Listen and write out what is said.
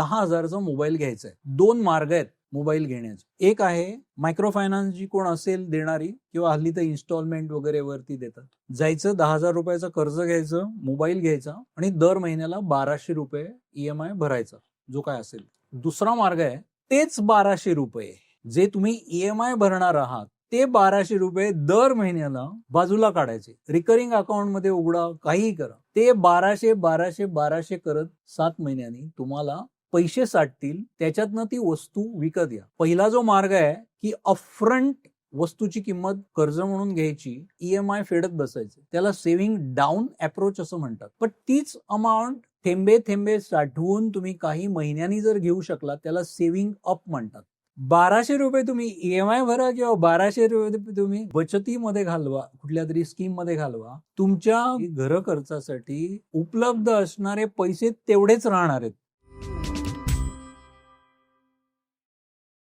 दहा हजारचा मोबाईल घ्यायचा आहे दोन मार्ग आहेत मोबाईल घेण्याचे. एक आहे मायक्रो फायनान्स जी कोण असेल देणारी किंवा हल्ली तर इन्स्टॉलमेंट वगैरे वरती देतात. जायचं दहा हजार रुपयाचं कर्ज घ्यायचं मोबाईल घ्यायचा आणि दर महिन्याला बाराशे रुपये ईएमआय भरायचा जो काय असेल. दुसरा मार्ग आहे तेच बाराशे रुपये. जे तुम्ही ईएमआय भरणार आहात ते बाराशे रुपये दर महिन्याला बाजूला काढायचे. रिकरिंग अकाउंटमध्ये उघडा काहीही करा. ते बाराशे बाराशे बाराशे करत सात महिन्यांनी तुम्हाला पैसे साठतील त्याच्यातनं ती वस्तू विकत घ्या पहिला जो मार्ग आहे की अपफ्रंट वस्तूची किंमत कर्ज म्हणून घ्यायची ईएमआय फेडत बसायचे. त्याला सेव्हिंग डाऊन अप्रोच असं म्हणतात. पण तीच अमाऊंट थेंबे थेंबे साठवून तुम्ही काही महिन्यांनी जर घेऊ शकला त्याला सेव्हिंग अप म्हणतात. बाराशे रुपये तुम्ही ईएमआय भरा किंवा बाराशे रुपये तुम्ही बचतीमध्ये घालवा कुठल्या तरी स्कीममध्ये घालवा तुमच्या घर खर्चासाठी उपलब्ध असणारे पैसे तेवढेच राहणार आहेत.